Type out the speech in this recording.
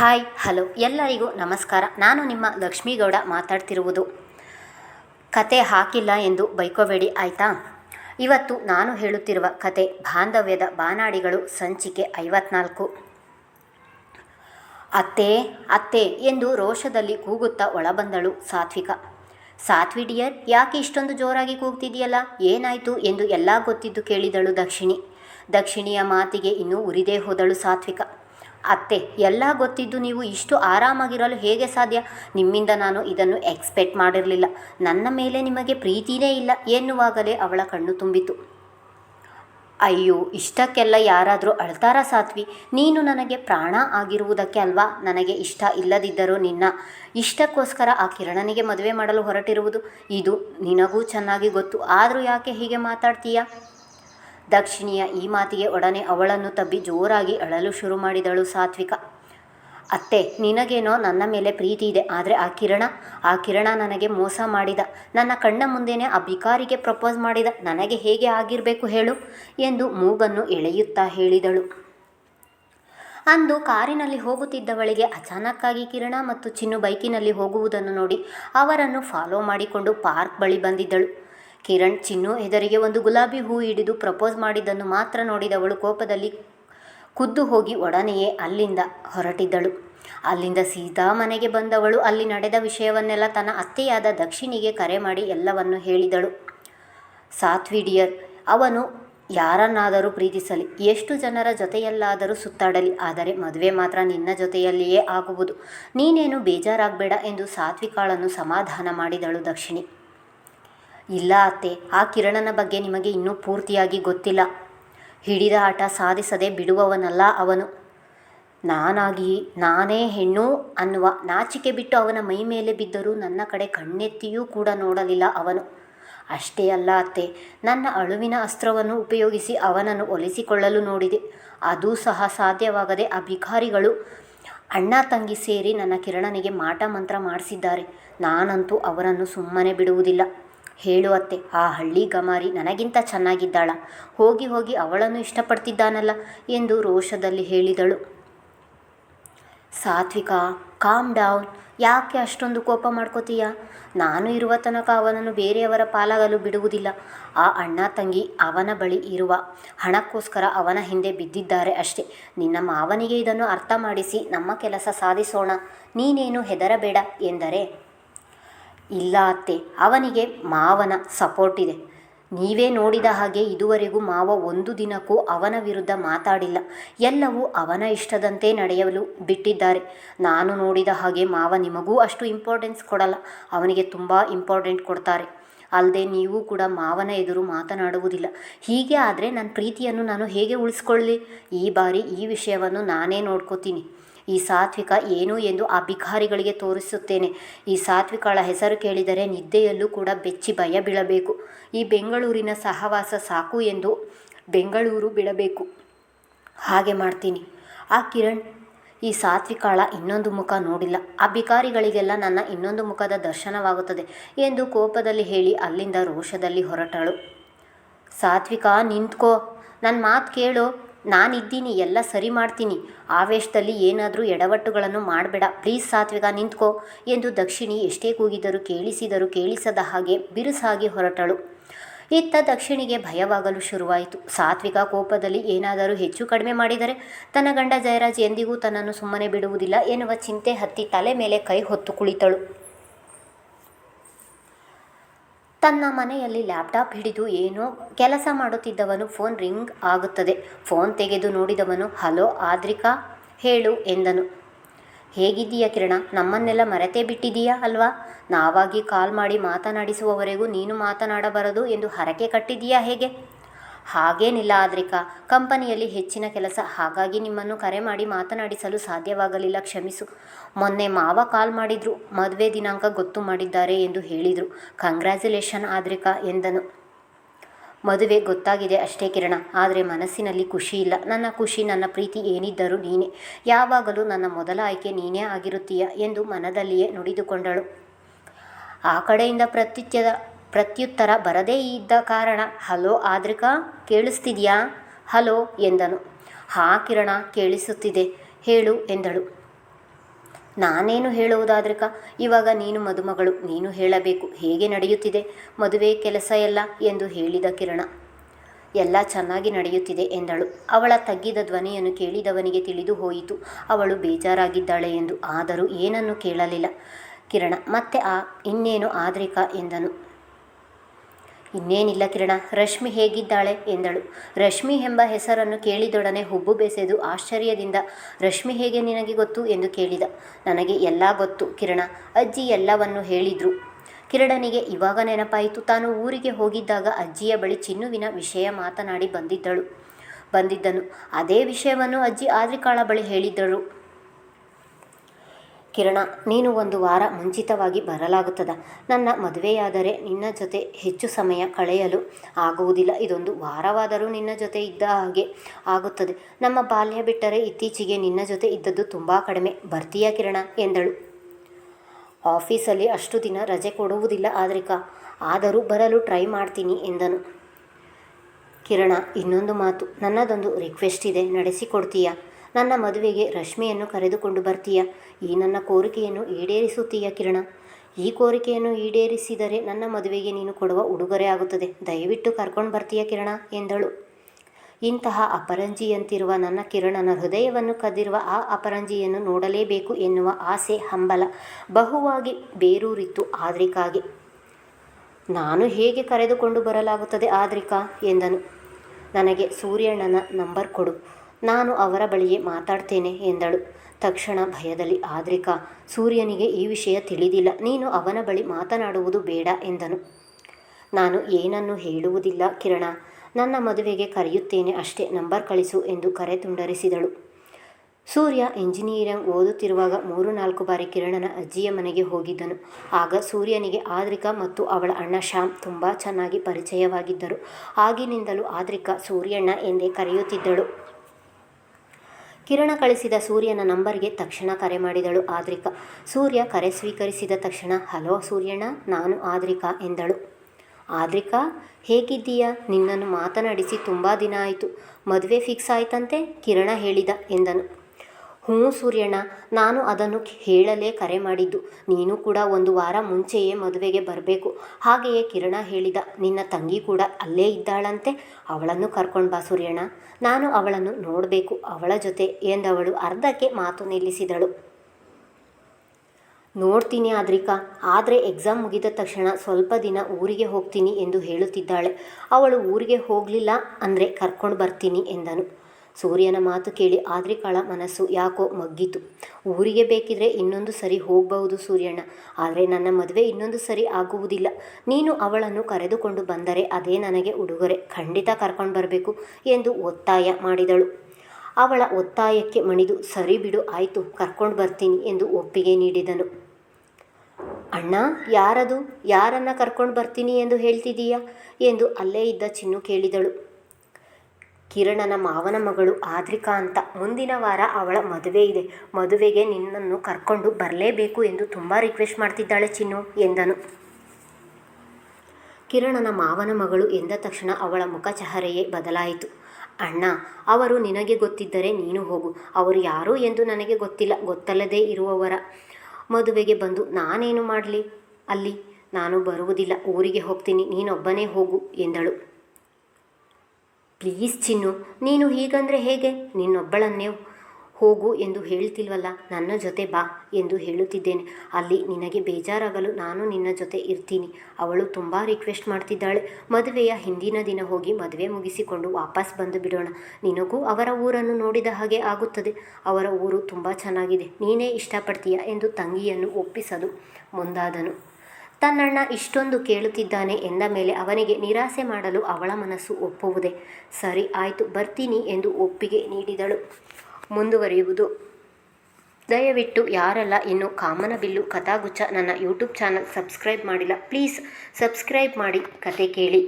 Hi, hello. ಎಲ್ಲರಿಗೂ ನಮಸ್ಕಾರ. ನಾನು ನಿಮ್ಮ ಲಕ್ಷ್ಮೀಗೌಡ ಮಾತಾಡ್ತಿರುವುದು. ಕತೆ ಹಾಕಿಲ್ಲ ಎಂದು ಬೈಕೋಬೇಡಿ, ಆಯಿತಾ? ಇವತ್ತು ನಾನು ಹೇಳುತ್ತಿರುವ ಕತೆ ಬಾಂಧವ್ಯದ ಬಾನಾಡಿಗಳು ಸಂಚಿಕೆ ಐವತ್ನಾಲ್ಕು. ಅತ್ತೆ ಅತ್ತೆ ಎಂದು ರೋಷದಲ್ಲಿ ಕೂಗುತ್ತಾ ಒಳಬಂದಳು ಸಾತ್ವಿಕ. ಸಾತ್ವಿ ಡಿಯರ್, ಯಾಕೆ ಇಷ್ಟೊಂದು ಜೋರಾಗಿ ಕೂಗ್ತಿದೆಯಲ್ಲ ಏನಾಯಿತು ಎಂದು ಎಲ್ಲ ಗೊತ್ತಿದ್ದು ಕೇಳಿದಳು ದಕ್ಷಿಣಿ. ದಕ್ಷಿಣಿಯ ಮಾತಿಗೆ ಇನ್ನೂ ಉರಿದೇ ಹೋದಳು ಸಾತ್ವಿಕ. ಅತ್ತೆ, ಎಲ್ಲ ಗೊತ್ತಿದ್ದು ನೀವು ಇಷ್ಟು ಆರಾಮಾಗಿರಲು ಹೇಗೆ ಸಾಧ್ಯ? ನಿಮ್ಮಿಂದ ನಾನು ಇದನ್ನು ಎಕ್ಸ್ಪೆಕ್ಟ್ ಮಾಡಿರಲಿಲ್ಲ. ನನ್ನ ಮೇಲೆ ನಿಮಗೆ ಪ್ರೀತಿನೇ ಇಲ್ಲ ಎನ್ನುವಾಗಲೇ ಅವಳ ಕಣ್ಣು ತುಂಬಿತು ಅಯ್ಯೋ, ಇಷ್ಟಕ್ಕೆಲ್ಲ ಯಾರಾದರೂ ಅಳ್ತಾರ ಸಾತ್ವಿ ನೀನು ನನಗೆ ಪ್ರಾಣ ಆಗಿರುವುದಕ್ಕೆ ಅಲ್ವಾ? ನನಗೆ ಇಷ್ಟ ಇಲ್ಲದಿದ್ದರೂ ನಿನ್ನ ಇಷ್ಟಕ್ಕೋಸ್ಕರ ಆ ಕಿರಣನಿಗೆ ಮದುವೆ ಮಾಡಲು ಹೊರಟಿರುವುದು. ಇದು ನಿನಗೂ ಚೆನ್ನಾಗಿ ಗೊತ್ತು. ಆದರೂ ಯಾಕೆ ಹೀಗೆ ಮಾತಾಡ್ತೀಯಾ? ದಕ್ಷಿಣಿಯ ಈ ಮಾತಿಗೆ ಒಡನೆ ಅವಳನ್ನು ತಬ್ಬಿ ಜೋರಾಗಿ ಅಳಲು ಶುರು ಮಾಡಿದಳು ಸಾತ್ವಿಕ. ಅತ್ತೆ, ನಿನಗೇನೋ ನನ್ನ ಮೇಲೆ ಪ್ರೀತಿ ಇದೆ, ಆದರೆ ಆ ಕಿರಣ ಆ ಕಿರಣ ನನಗೆ ಮೋಸ ಮಾಡಿದ. ನನ್ನ ಕಣ್ಣ ಮುಂದೆನೇ ಆ ಬಿಕಾರಿಗೆ ಪ್ರಪೋಸ್ ಮಾಡಿದ. ನನಗೆ ಹೇಗೆ ಆಗಿರಬೇಕು ಹೇಳು ಎಂದು ಮೂಗನ್ನು ಎಳೆಯುತ್ತಾ ಹೇಳಿದಳು. ಅಂದು ಕಾರಿನಲ್ಲಿ ಹೋಗುತ್ತಿದ್ದವಳಿಗೆ ಅಚಾನಕ್ಕಾಗಿ ಕಿರಣ ಮತ್ತು ಚಿನ್ನು ಬೈಕಿನಲ್ಲಿ ಹೋಗುವುದನ್ನು ನೋಡಿ ಅವರನ್ನು ಫಾಲೋ ಮಾಡಿಕೊಂಡು ಪಾರ್ಕ್ ಬಳಿ ಬಂದಿದ್ದಳು. ಕಿರಣ್ ಚಿನ್ನು ಎದುರಿಗೆ ಒಂದು ಗುಲಾಬಿ ಹೂ ಹಿಡಿದು ಪ್ರಪೋಸ್ ಮಾಡಿದ್ದನ್ನು ಮಾತ್ರ ನೋಡಿದವಳು ಕೋಪದಲ್ಲಿ ಖುದ್ದು ಹೋಗಿ ಒಡನೆಯೇ ಅಲ್ಲಿಂದ ಹೊರಟಿದ್ದಳು. ಅಲ್ಲಿಂದ ಸೀತಾ ಮನೆಗೆ ಬಂದವಳು. ಅಲ್ಲಿ ನಡೆದ ವಿಷಯವನ್ನೆಲ್ಲ ತನ್ನ ಅತ್ತೆಯಾದ ದಕ್ಷಿಣಿಗೆ ಕರೆ ಮಾಡಿ ಎಲ್ಲವನ್ನು ಹೇಳಿದಳು. ಸಾತ್ವಿಡಿಯರ್ ಅವನು ಯಾರನ್ನಾದರೂ ಪ್ರೀತಿಸಲಿ. ಎಷ್ಟು ಜನರ ಜೊತೆಯಲ್ಲಾದರೂ ಸುತ್ತಾಡಲಿ. ಆದರೆ ಮದುವೆ ಮಾತ್ರ ನಿನ್ನ ಜೊತೆಯಲ್ಲಿಯೇ ಆಗುವುದು. ನೀನೇನು ಬೇಜಾರಾಗಬೇಡ ಎಂದು ಸಾತ್ವಿಕಾಳನ್ನು ಸಮಾಧಾನ ಮಾಡಿದಳು ದಕ್ಷಿಣಿ. ಇಲ್ಲ ಅತ್ತೆ, ಆ ಕಿರಣನ ಬಗ್ಗೆ ನಿಮಗೆ ಇನ್ನೂ ಪೂರ್ತಿಯಾಗಿ ಗೊತ್ತಿಲ್ಲ. ಹಿಡಿದ ಆಟ ಸಾಧಿಸದೆ ಬಿಡುವವನಲ್ಲ ಅವನು. ನಾನಾಗಿ ನಾನೇ ಹೆಣ್ಣು ಅನ್ನುವ ನಾಚಿಕೆ ಬಿಟ್ಟು ಅವನ ಮೈ ಮೇಲೆ ಬಿದ್ದರೂ ನನ್ನ ಕಡೆ ಕಣ್ಣೆತ್ತಿಯೂ ಕೂಡ ನೋಡಲಿಲ್ಲ ಅವನು. ಅಷ್ಟೇ ಅಲ್ಲ ಅತ್ತೆ, ನನ್ನ ಅಳುವಿನ ಅಸ್ತ್ರವನ್ನು ಉಪಯೋಗಿಸಿ ಅವನನ್ನು ಒಲಿಸಿಕೊಳ್ಳಲು ನೋಡಿದೆ. ಅದೂ ಸಹ ಸಾಧ್ಯವಾಗದೆ ಆ ಭಿಕಾರಿಗಳು ಅಣ್ಣ ತಂಗಿ ಸೇರಿ ನನ್ನ ಕಿರಣನಿಗೆ ಮಾಟ ಮಂತ್ರ ಮಾಡಿಸಿದ್ದಾರೆ. ನಾನಂತೂ ಅವರನ್ನು ಸುಮ್ಮನೆ ಬಿಡುವುದಿಲ್ಲ. ಹೇಳು ಅತ್ತೆ ಆ ಹಳ್ಳಿ ಗಮಾರಿ ನನಗಿಂತ ಚೆನ್ನಾಗಿದ್ದಾಳ, ಹೋಗಿ ಹೋಗಿ ಅವಳನ್ನು ಇಷ್ಟಪಡ್ತಿದ್ದಾನಲ್ಲ ಎಂದು ರೋಷದಲ್ಲಿ ಹೇಳಿದಳು. ಸಾತ್ವಿಕ ಕಾಮ್ ಡೌನ್ ಯಾಕೆ ಅಷ್ಟೊಂದು ಕೋಪ ಮಾಡ್ಕೋತೀಯ? ನಾನು ಇರುವ ತನಕ ಅವನನ್ನು ಬೇರೆಯವರ ಪಾಲಾಗಲು ಬಿಡುವುದಿಲ್ಲ. ಆ ಅಣ್ಣ ತಂಗಿ ಅವನ ಬಳಿ ಇರುವ ಹಣಕ್ಕೋಸ್ಕರ ಅವನ ಹಿಂದೆ ಬಿದ್ದಿದ್ದಾರೆ ಅಷ್ಟೇ. ನಿನ್ನ ಮಾವನಿಗೆ ಇದನ್ನು ಅರ್ಥ ಮಾಡಿಸಿ ನಮ್ಮ ಕೆಲಸ ಸಾಧಿಸೋಣ. ನೀನೇನು ಹೆದರಬೇಡ ಎಂದರೆ ಇಲ್ಲ ಅತ್ತೆ, ಅವನಿಗೆ ಮಾವನ ಸಪೋರ್ಟ್ ಇದೆ. ನೀವೇ ನೋಡಿದ ಹಾಗೆ ಇದುವರೆಗೂ ಮಾವ ಒಂದು ದಿನಕ್ಕೂ ಅವನ ವಿರುದ್ಧ ಮಾತಾಡಿಲ್ಲ. ಎಲ್ಲವೂ ಅವನ ಇಷ್ಟದಂತೆ ನಡೆಯಲು ಬಿಟ್ಟಿದ್ದಾರೆ. ನಾನು ನೋಡಿದ ಹಾಗೆ ಮಾವ ನಿಮಗೂ ಅಷ್ಟು ಇಂಪಾರ್ಟೆನ್ಸ್ ಕೊಡಲ್ಲ, ಅವನಿಗೆ ತುಂಬ ಇಂಪಾರ್ಟೆಂಟ್ ಕೊಡ್ತಾರೆ. ಅಲ್ಲದೆ ನೀವು ಕೂಡ ಮಾವನ ಎದುರು ಮಾತನಾಡುವುದಿಲ್ಲ. ಹೀಗೆ ಆದರೆ ನನ್ನ ಪ್ರೀತಿಯನ್ನು ನಾನು ಹೇಗೆ ಉಳಿಸ್ಕೊಳ್ಳಿ ಈ ಬಾರಿ ಈ ವಿಷಯವನ್ನು ನಾನೇ ನೋಡ್ಕೋತೀನಿ. ಈ ಸಾತ್ವಿಕ ಏನು ಎಂದು ಆ ಭಿಕಾರಿಗಳಿಗೆ ತೋರಿಸುತ್ತೇನೆ. ಈ ಸಾತ್ವಿಕಳ ಹೆಸರು ಕೇಳಿದರೆ ನಿದ್ದೆಯಲ್ಲೂ ಕೂಡ ಬೆಚ್ಚಿ ಭಯ ಬೀಳಬೇಕು. ಈ ಬೆಂಗಳೂರಿನ ಸಹವಾಸ ಸಾಕು ಎಂದು ಬೆಂಗಳೂರು ಬಿಡಬೇಕು. ಹಾಗೆ ಮಾಡ್ತೀನಿ. ಆ ಕಿರಣ್ ಈ ಸಾತ್ವಿಕಾಳ ಇನ್ನೊಂದು ಮುಖ ನೋಡಿಲ್ಲ. ಆ ಭಿಕಾರಿಗಳಿಗೆಲ್ಲ ನನ್ನ ಇನ್ನೊಂದು ಮುಖದ ದರ್ಶನವಾಗುತ್ತದೆ ಎಂದು ಕೋಪದಲ್ಲಿ ಹೇಳಿ ಅಲ್ಲಿಂದ ರೋಷದಲ್ಲಿ ಹೊರಟಳು. ಸಾತ್ವಿಕ, ನಿಂತ್ಕೋ. ನನ್ನ ಮಾತು ಕೇಳು. ನಾನಿದ್ದೀನಿ, ಎಲ್ಲ ಸರಿ ಮಾಡ್ತೀನಿ. ಆವೇಶದಲ್ಲಿ ಏನಾದರೂ ಎಡವಟ್ಟುಗಳನ್ನು ಮಾಡಬೇಡ. ಪ್ಲೀಸ್ ಸಾತ್ವಿಕ, ನಿಂತ್ಕೋ ಎಂದು ದಕ್ಷಿಣಿ ಎಷ್ಟೇ ಕೂಗಿದರೂ ಕೇಳಿಸಿದರೂ ಕೇಳಿಸದ ಹಾಗೆ ಬಿರುಸಾಗಿ ಹೊರಟಳು. ಇತ್ತ ದಕ್ಷಿಣಿಗೆ ಭಯವಾಗಲು ಶುರುವಾಯಿತು. ಸಾತ್ವಿಕ ಕೋಪದಲ್ಲಿ ಏನಾದರೂ ಹೆಚ್ಚು ಕಡಿಮೆ ಮಾಡಿದರೆ ತನ್ನ ಗಂಡ ಜಯರಾಜ್ ಎಂದಿಗೂ ತನ್ನನ್ನು ಸುಮ್ಮನೆ ಬಿಡುವುದಿಲ್ಲ ಎನ್ನುವ ಚಿಂತೆ ಹತ್ತಿ ತಲೆ ಮೇಲೆ ಕೈ ಹೊತ್ತು ಕುಳಿತಳು. ತನ್ನ ಮನೆಯಲ್ಲಿ ಲ್ಯಾಪ್ಟಾಪ್ ಹಿಡಿದು ಏನೋ ಕೆಲಸ ಮಾಡುತ್ತಿದ್ದವನು ಫೋನ್ ರಿಂಗ್ ಆಗುತ್ತದೆ. ಫೋನ್ ತೆಗೆದು ನೋಡಿದವನು, ಹಲೋ ಆದ್ರಿಕಾ, ಹೇಳು, ಎಂದನು. ಹೇಗಿದ್ದೀಯ ಕಿರಣ? ನಮ್ಮನ್ನೆಲ್ಲ ಮರೆತೇ ಬಿಟ್ಟಿದೀಯಾ ಅಲ್ವಾ? ನಾವಾಗಿ ಕಾಲ್ ಮಾಡಿ ಮಾತನಾಡಿಸುವವರೆಗೂ ನೀನು ಮಾತನಾಡಬಾರದು ಎಂದು ಹರಕೆ ಕಟ್ಟಿದೀಯಾ ಹೇಗೆ? ಹಾಗೇನಿಲ್ಲ ಆದ್ರಿಕಾ, ಕಂಪನಿಯಲ್ಲಿ ಹೆಚ್ಚಿನ ಕೆಲಸ, ಹಾಗಾಗಿ ನಿಮ್ಮನ್ನು ಕರೆ ಮಾಡಿ ಮಾತನಾಡಿಸಲು ಸಾಧ್ಯವಾಗಲಿಲ್ಲ, ಕ್ಷಮಿಸು. ಮೊನ್ನೆ ಮಾವ ಕಾಲ್ ಮಾಡಿದ್ರು, ಮದುವೆ ದಿನಾಂಕ ಗೊತ್ತು ಮಾಡಿದ್ದಾರೆ ಎಂದು ಹೇಳಿದರು. ಕಂಗ್ರ್ಯಾಚುಲೇಷನ್ ಆದ್ರಿಕಾ, ಎಂದನು. ಮದುವೆ ಗೊತ್ತಾಗಿದೆ ಅಷ್ಟೇ ಕಿರಣ, ಆದರೆ ಮನಸ್ಸಿನಲ್ಲಿ ಖುಷಿ ಇಲ್ಲ. ನನ್ನ ಖುಷಿ, ನನ್ನ ಪ್ರೀತಿ ಏನಿದ್ದರೂ ನೀನೇ. ಯಾವಾಗಲೂ ನನ್ನ ಮೊದಲ ಆಯ್ಕೆ ನೀನೇ ಆಗಿರುತ್ತೀಯ ಎಂದು ಮನದಲ್ಲಿಯೇ ನುಡಿದುಕೊಂಡಳು. ಆ ಕಡೆಯಿಂದ ಪ್ರತ್ಯುತ್ಯದ ಪ್ರತ್ಯುತ್ತರ ಬರದೇ ಇದ್ದ ಕಾರಣ, ಹಲೋ ಆದ್ರಿಕಾ, ಕೇಳಿಸ್ತಿದೆಯಾ? ಹಲೋ, ಎಂದನು. ಹಾ, ಕಿರಣ, ಕೇಳಿಸುತ್ತಿದೆ. ಹೇಳು, ಎಂದಳು. ನಾನೇನು ಹೇಳುವುದಾದ್ರಿಕ? ಇವಾಗ ನೀನು ಮದುಮಗಳು, ನೀನು ಹೇಳಬೇಕು, ಹೇಗೆ ನಡೆಯುತ್ತಿದೆ? ಮದುವೆ ಕೆಲಸ ಎಲ್ಲ? ಎಂದು ಹೇಳಿದ ಕಿರಣ. ಎಲ್ಲ ಚೆನ್ನಾಗಿ ನಡೆಯುತ್ತಿದೆ, ಎಂದಳು. ಅವಳ ತಗ್ಗಿದ ಧ್ವನಿಯನ್ನು ಕೇಳಿದವನಿಗೆ ತಿಳಿದು ಹೋಯಿತು. ಅವಳು ಬೇಜಾರಾಗಿದ್ದಾಳೆ ಎಂದು ಆದರೂ ಏನನ್ನು ಕೇಳಲಿಲ್ಲ. ಕಿರಣ, ಮತ್ತೆ ಆ, ಇನ್ನೇನು ಆದ್ರಿಕಾ? ಎಂದನು. ಇನ್ನೇನಿಲ್ಲ ಕಿರಣ, ರಶ್ಮಿ ಹೇಗಿದ್ದಾಳೆ? ಎಂದಳು. ರಶ್ಮಿ ಎಂಬ ಹೆಸರನ್ನು ಕೇಳಿದೊಡನೆ ಹುಬ್ಬು ಬೆಸೆದು ಆಶ್ಚರ್ಯದಿಂದ, ರಶ್ಮಿ ಹೇಗೆ ನಿನಗೆ ಗೊತ್ತು? ಎಂದು ಕೇಳಿದ. ನನಗೆ ಎಲ್ಲ ಗೊತ್ತು ಕಿರಣ, ಅಜ್ಜಿ ಎಲ್ಲವನ್ನು ಹೇಳಿದ್ರು. ಕಿರಣನಿಗೆ ಇವಾಗ ನೆನಪಾಯಿತು, ತಾನು ಊರಿಗೆ ಹೋಗಿದ್ದಾಗ ಅಜ್ಜಿಯ ಬಳಿ ಚಿನ್ನುವಿನ ವಿಷಯ ಮಾತನಾಡಿ ಬಂದಿದ್ದಳು. ಬಂದಿದ್ದನು. ಅದೇ ವಿಷಯವನ್ನು ಅಜ್ಜಿ ಆದ್ರಿಕಾಳ ಬಳಿ ಹೇಳಿದ್ದಳು ಕಿರಣ, ನೀನು ಒಂದು ವಾರ ಮುಂಚಿತವಾಗಿ ಬರಲಾಗುತ್ತದ. ನನ್ನ ಮದುವೆಯಾದರೆ ನಿನ್ನ ಜೊತೆ ಹೆಚ್ಚು ಸಮಯ ಕಳೆಯಲು ಆಗುವುದಿಲ್ಲ. ಇದೊಂದು ವಾರವಾದರೂ ನಿನ್ನ ಜೊತೆ ಇದ್ದ ಹಾಗೆ ಆಗುತ್ತದೆ. ನಮ್ಮ ಬಾಲ್ಯ ಬಿಟ್ಟರೆ ಇತ್ತೀಚೆಗೆ ನಿನ್ನ ಜೊತೆ ಇದ್ದದ್ದು ತುಂಬ ಕಡಿಮೆ. ಬರ್ತೀಯ ಕಿರಣ? ಎಂದಳು. ಆಫೀಸಲ್ಲಿ ಅಷ್ಟು ದಿನ ರಜೆ ಕೊಡುವುದಿಲ್ಲ ಆದ್ರಿಕಾ. ಆದರೂ ಬರಲು ಟ್ರೈ ಮಾಡ್ತೀನಿ, ಎಂದನು. ಕಿರಣ, ಇನ್ನೊಂದು ಮಾತು. ನನ್ನದೊಂದು ರಿಕ್ವೆಸ್ಟ್ ಇದೆ. ನಡೆಸಿಕೊಡ್ತೀಯಾ? ನನ್ನ ಮದುವೆಗೆ ರಶ್ಮಿಯನ್ನು ಕರೆದುಕೊಂಡು ಬರ್ತೀಯ? ಈ ನನ್ನ ಕೋರಿಕೆಯನ್ನು ಈಡೇರಿಸುತ್ತೀಯ ಕಿರಣ? ಈ ಕೋರಿಕೆಯನ್ನು ಈಡೇರಿಸಿದರೆ ನನ್ನ ಮದುವೆಗೆ ನೀನು ಕೊಡುವ ಉಡುಗೊರೆ ಆಗುತ್ತದೆ. ದಯವಿಟ್ಟು ಕರ್ಕೊಂಡು ಬರ್ತೀಯ ಕಿರಣ? ಎಂದಳು. ಇಂತಹ ಅಪರಂಜಿಯಂತಿರುವ ನನ್ನ ಕಿರಣನ ಹೃದಯವನ್ನು ಕದ್ದಿರುವ ಆ ಅಪರಂಜಿಯನ್ನು ನೋಡಲೇಬೇಕು ಎನ್ನುವ ಆಸೆ ಹಂಬಲ ಬಹುವಾಗಿ ಬೇರೂರಿತ್ತು ಆದ್ರಿಕಾಗೆ. ನಾನು ಹೇಗೆ ಕರೆದುಕೊಂಡು ಬರಲಾಗುತ್ತದೆ ಆದ್ರಿಕಾ? ಎಂದನು. ನನಗೆ ಸೂರ್ಯಣ್ಣನ ನಂಬರ್ ಕೊಡು. ನಾನು ಅವರ ಬಳಿಯೇ ಮಾತಾಡ್ತೇನೆ ಎಂದಳು. ತಕ್ಷಣ ಭಯದಲ್ಲಿ, ಆದ್ರಿಕಾ, ಸೂರ್ಯನಿಗೆ ಈ ವಿಷಯ ತಿಳಿದಿಲ್ಲ. ನೀನು ಅವನ ಬಳಿ ಮಾತನಾಡುವುದು ಬೇಡ ಎಂದನು. ನಾನು ಏನನ್ನು ಹೇಳುವುದಿಲ್ಲ ಕಿರಣ. ನನ್ನ ಮದುವೆಗೆ ಕರೆಯುತ್ತೇನೆ ಅಷ್ಟೇ. ನಂಬರ್ ಕಳಿಸು ಎಂದು ಕರೆ ತುಂಡರಿಸಿದಳು. ಸೂರ್ಯ ಇಂಜಿನಿಯರಿಂಗ್ ಓದುತ್ತಿರುವಾಗ ಮೂರು ನಾಲ್ಕು ಬಾರಿ ಕಿರಣನ ಅಜ್ಜಿಯ ಮನೆಗೆ ಹೋಗಿದ್ದನು. ಆಗ ಸೂರ್ಯನಿಗೆ ಆದ್ರಿಕಾ ಮತ್ತು ಅವಳ ಅಣ್ಣ ಶ್ಯಾಮ್ ತುಂಬ ಚೆನ್ನಾಗಿ ಪರಿಚಯವಾಗಿದ್ದರು. ಆಗಿನಿಂದಲೂ ಆದ್ರಿಕಾ ಸೂರ್ಯಣ್ಣ ಎಂದೇ ಕರೆಯುತ್ತಿದ್ದಳು. ಕಿರಣ ಕಳಿಸಿದ ಸೂರ್ಯನ ನಂಬರ್ಗೆ ತಕ್ಷಣ ಕರೆ ಮಾಡಿದಳು ಆದ್ರಿಕಾ. ಸೂರ್ಯ ಕರೆ ಸ್ವೀಕರಿಸಿದ ತಕ್ಷಣ, ಹಲೋ ಸೂರ್ಯಣ್ಣ, ನಾನು ಆದ್ರಿಕಾ ಎಂದಳು. ಆದ್ರಿಕಾ, ಹೇಗಿದ್ದೀಯಾ? ನಿನ್ನನ್ನು ಮಾತನಾಡಿಸಿ ತುಂಬ ದಿನ ಆಯಿತು. ಮದುವೆ ಫಿಕ್ಸ್ ಆಯ್ತಂತೆ? ಕಿರಣ ಹೇಳಿದ ಎಂದನು. ಹ್ಞೂ ಸೂರ್ಯಣ್ಣ, ನಾನು ಅದನ್ನು ಹೇಳಲೇ ಕರೆ ಮಾಡಿದ್ದು. ನೀನು ಕೂಡ ಒಂದು ವಾರ ಮುಂಚೆಯೇ ಮದುವೆಗೆ ಬರಬೇಕು. ಹಾಗೆಯೇ ಕಿರಣ ಹೇಳಿದ, ನಿನ್ನ ತಂಗಿ ಕೂಡ ಅಲ್ಲೇ ಇದ್ದಾಳಂತೆ. ಅವಳನ್ನು ಕರ್ಕೊಂಡು ಬಾ ಸೂರ್ಯಣ್ಣ. ನಾನು ಅವಳನ್ನು ನೋಡಬೇಕು, ಅವಳ ಜೊತೆ ಎಂದವಳು ಅರ್ಧಕ್ಕೆ ಮಾತು ನಿಲ್ಲಿಸಿದಳು. ನೋಡ್ತೀನಿ ಆದ್ರಿಕಾ, ಆದರೆ ಎಕ್ಸಾಮ್ ಮುಗಿದ ತಕ್ಷಣ ಸ್ವಲ್ಪ ದಿನ ಊರಿಗೆ ಹೋಗ್ತೀನಿ ಎಂದು ಹೇಳುತ್ತಿದ್ದಾಳೆ. ಅವಳು ಊರಿಗೆ ಹೋಗಲಿಲ್ಲ ಅಂದರೆ ಕರ್ಕೊಂಡು ಬರ್ತೀನಿ ಎಂದನು. ಸೂರ್ಯನ ಮಾತು ಕೇಳಿ ಆದ್ರಿಕಾಳ ಮನಸ್ಸು ಯಾಕೋ ಮಗ್ಗಿತು. ಊರಿಗೆ ಬೇಕಿದ್ರೆ ಇನ್ನೊಂದು ಸರಿ ಹೋಗಬಹುದು ಸೂರ್ಯಣ್ಣ. ಆದರೆ ನನ್ನ ಮದುವೆ ಇನ್ನೊಂದು ಸರಿ ಆಗುವುದಿಲ್ಲ. ನೀನು ಅವಳನ್ನು ಕರೆದುಕೊಂಡು ಬಂದರೆ ಅದೇ ನನಗೆ ಉಡುಗೊರೆ. ಖಂಡಿತ ಕರ್ಕೊಂಡು ಬರಬೇಕು ಎಂದು ಒತ್ತಾಯ ಮಾಡಿದಳು. ಅವಳ ಒತ್ತಾಯಕ್ಕೆ ಮಣಿದು, ಸರಿ ಬಿಡು, ಆಯಿತು, ಕರ್ಕೊಂಡು ಬರ್ತೀನಿ ಎಂದು ಒಪ್ಪಿಗೆ ನೀಡಿದನು. ಅಣ್ಣ, ಯಾರದು? ಯಾರನ್ನ ಕರ್ಕೊಂಡು ಬರ್ತೀನಿ ಎಂದು ಹೇಳ್ತಿದ್ದೀಯಾ? ಎಂದು ಅಲ್ಲೇ ಇದ್ದ ಚಿನ್ನು ಕೇಳಿದಳು. ಕಿರಣನ ಮಾವನ ಮಗಳು ಆದ್ರಿಕಾ ಅಂತ. ಮುಂದಿನ ವಾರ ಅವಳ ಮದುವೆ ಇದೆ. ಮದುವೆಗೆ ನಿನ್ನನ್ನು ಕರ್ಕೊಂಡು ಬರಲೇಬೇಕು ಎಂದು ತುಂಬ ರಿಕ್ವೆಸ್ಟ್ ಮಾಡ್ತಿದ್ದಾಳೆ ಚಿನ್ನು ಎಂದನು. ಕಿರಣನ ಮಾವನ ಮಗಳು ಎಂದ ತಕ್ಷಣ ಅವಳ ಮುಖ ಚಹರೆಯೇ ಬದಲಾಯಿತು. ಅಣ್ಣ, ಅವರು ನಿನಗೆ ಗೊತ್ತಿದ್ದರೆ ನೀನು ಹೋಗು. ಅವರು ಯಾರು ಎಂದು ನನಗೆ ಗೊತ್ತಿಲ್ಲ. ಗೊತ್ತಲ್ಲದೇ ಇರುವವರ ಮದುವೆಗೆ ಬಂದು ನಾನೇನು ಮಾಡಲಿ? ಅಲ್ಲಿ ನಾನು ಬರುವುದಿಲ್ಲ. ಊರಿಗೆ ಹೋಗ್ತೀನಿ. ನೀನೊಬ್ಬನೇ ಹೋಗು ಎಂದಳು. ಪ್ಲೀಸ್ ಚಿನ್ನು, ನೀನು ಹೀಗಂದರೆ ಹೇಗೆ? ನಿನ್ನೊಬ್ಬಳನ್ನೇ ಹೋಗು ಎಂದು ಹೇಳ್ತಿಲ್ವಲ್ಲ, ನನ್ನ ಜೊತೆ ಬಾ ಎಂದು ಹೇಳುತ್ತಿದ್ದೇನೆ. ಅಲ್ಲಿ ನಿನಗೆ ಬೇಜಾರಾಗಲು ನಾನು ನಿನ್ನ ಜೊತೆ ಇರ್ತೀನಿ. ಅವಳು ತುಂಬ ರಿಕ್ವೆಸ್ಟ್ ಮಾಡ್ತಿದ್ದಾಳೆ. ಮದುವೆಯ ಹಿಂದಿನ ದಿನ ಹೋಗಿ ಮದುವೆ ಮುಗಿಸಿಕೊಂಡು ವಾಪಸ್ ಬಂದು ಬಿಡೋಣ. ನಿನಗೂ ಅವರ ಊರನ್ನು ನೋಡಿದ ಹಾಗೆ ಆಗುತ್ತದೆ. ಅವರ ಊರು ತುಂಬ ಚೆನ್ನಾಗಿದೆ. ನೀನೇ ಇಷ್ಟಪಡ್ತೀಯ ಎಂದು ತಂಗಿಯನ್ನು ಒಪ್ಪಿಸಲು ಮುಂದಾದನು. ತನ್ನಣ್ಣ ಇಷ್ಟೊಂದು ಕೇಳುತ್ತಿದ್ದಾನೆ ಎಂದ ಮೇಲೆ ಅವನಿಗೆ ನಿರಾಸೆ ಮಾಡಲು ಅವಳ ಮನಸ್ಸು ಒಪ್ಪುವುದೇ. ಸರಿ, ಆಯಿತು, ಬರ್ತೀನಿ ಎಂದು ಒಪ್ಪಿಗೆ ನೀಡಿದಳು. ಮುಂದುವರಿಯುವುದು. ದಯವಿಟ್ಟು ಯಾರೆಲ್ಲ, ಇನ್ನು ಕಾಮನ ಬಿಲ್ಲು, ಕಥಾಗುಚ್ಛ, ನನ್ನ ಯೂಟ್ಯೂಬ್ ಚಾನಲ್ ಸಬ್ಸ್ಕ್ರೈಬ್ ಮಾಡಿಲ್ಲ. ಪ್ಲೀಸ್ ಸಬ್ಸ್ಕ್ರೈಬ್ ಮಾಡಿ. ಕತೆ ಕೇಳಿ.